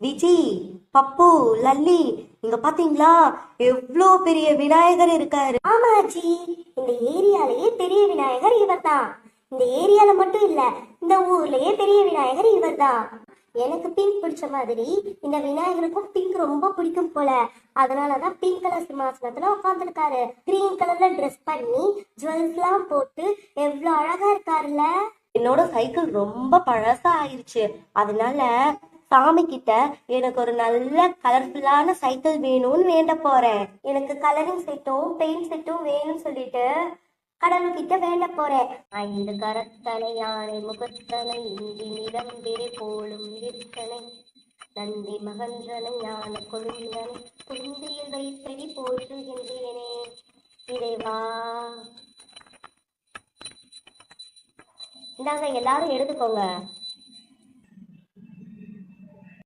விஜி பப்பு லல்லி இங்க பாத்தீங்களா? எவ்வளோ பெரிய விநாயகர் இருக்காரு. ஆமா ஆச்சி இந்த ஏரியாலயே பெரிய விநாயகர் இவர்தான். இந்த ஏரியால மட்டும் இல்ல இந்த ஊர்லயே பெரிய விநாயகர் இவர்தான். எனக்கு பிங்க் பிடிச்ச மாதிரி இந்த விநாயகருக்கும் பிங்க் ரொம்ப பிடிக்கும் போல. அதனாலதான் பிங்க் கலர் சிம்மாசனத்துல உட்காந்துருக்காரு கிரீன் கலர்ல ட்ரெஸ் பண்ணி ஜுவல்ஸ் எல்லாம் போட்டு எவ்வளவு அழகா இருக்காருல்ல. என்னோட சைக்கிள் ரொம்ப பழசா ஆயிருச்சு. அதனால சாமி கிட்ட எனக்கு ஒரு நல்ல கலர்ஃபுல்லான சைக்கிள் வேணும்னு வேண்ட போறேன். எனக்கு கலரிங் செட்டும் பெயிண்ட் செட்டும் வேணும்னு சொல்லிட்டு கடவுள்கிட்ட வேண்ட போறேன். ஐந்து கரத்தனை யானை முகத்தனை இந்தி நிலம்பிரை போலும் இருக்கனை. நந்தி மகன்றனை ஞான கொழுந்தனை குந்தியில் வைத்தடி போற்றுகின்றேனே. இறைவா. இந்தாங்க எல்லாரும் எடுத்துக்கோங்க.